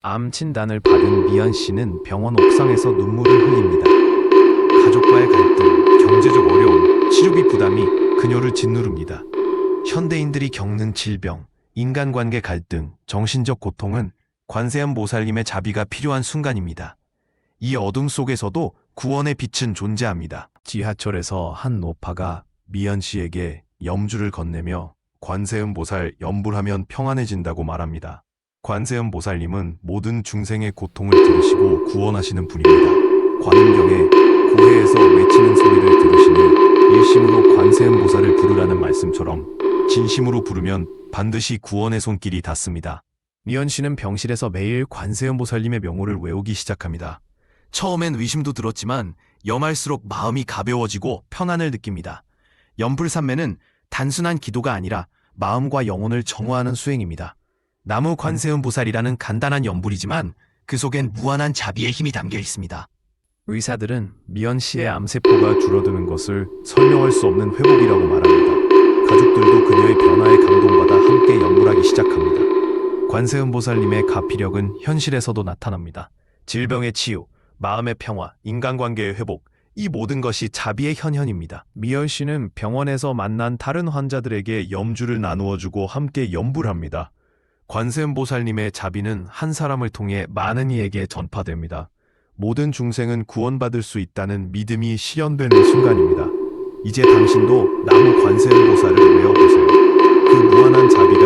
암 진단을 받은 미연 씨는 병원 옥상에서 눈물을 흘립니다. 가족과의 갈등, 경제적 어려움, 치료비 부담이 그녀를 짓누릅니다. 현대인들이 겪는 질병, 인간관계 갈등, 정신적 고통은 관세음 보살님의 자비가 필요한 순간입니다. 이 어둠 속에서도 구원의 빛은 존재합니다. 지하철에서 한 노파가 미연 씨에게 염주를 건네며 관세음 보살 염불하면 평안해진다고 말합니다. 관세음 보살님은 모든 중생의 고통을 들으시고 구원하시는 분입니다. 관음경에 고해에서 외치는 소리를 들으시니 일심으로 관세음 보살을 부르라는 말씀처럼 진심으로 부르면 반드시 구원의 손길이 닿습니다. 미연 씨는 병실에서 매일 관세음 보살님의 명호를 외우기 시작합니다. 처음엔 의심도 들었지만 염할수록 마음이 가벼워지고 편안을 느낍니다. 염불산매는 단순한 기도가 아니라 마음과 영혼을 정화하는 수행입니다. 나무 관세음 보살이라는 간단한 염불이지만 그 속엔 무한한 자비의 힘이 담겨 있습니다. 의사들은 미연 씨의 암세포가 줄어드는 것을 설명할 수 없는 회복이라고 말합니다. 가족들도 그녀의 변화에 감동받아 함께 염불하기 시작합니다. 관세음 보살님의 가피력은 현실에서도 나타납니다. 질병의 치유, 마음의 평화, 인간관계의 회복, 이 모든 것이 자비의 현현입니다. 미연 씨는 병원에서 만난 다른 환자들에게 염주를 나누어 주고 함께 염불합니다. 관세음 보살님의 자비는 한 사람을 통해 많은 이에게 전파됩니다. 모든 중생은 구원받을 수 있다는 믿음이 실현되는 순간입니다. 이제 당신도 나무 관세음 보살을 외워보세요. 그 무한한 자비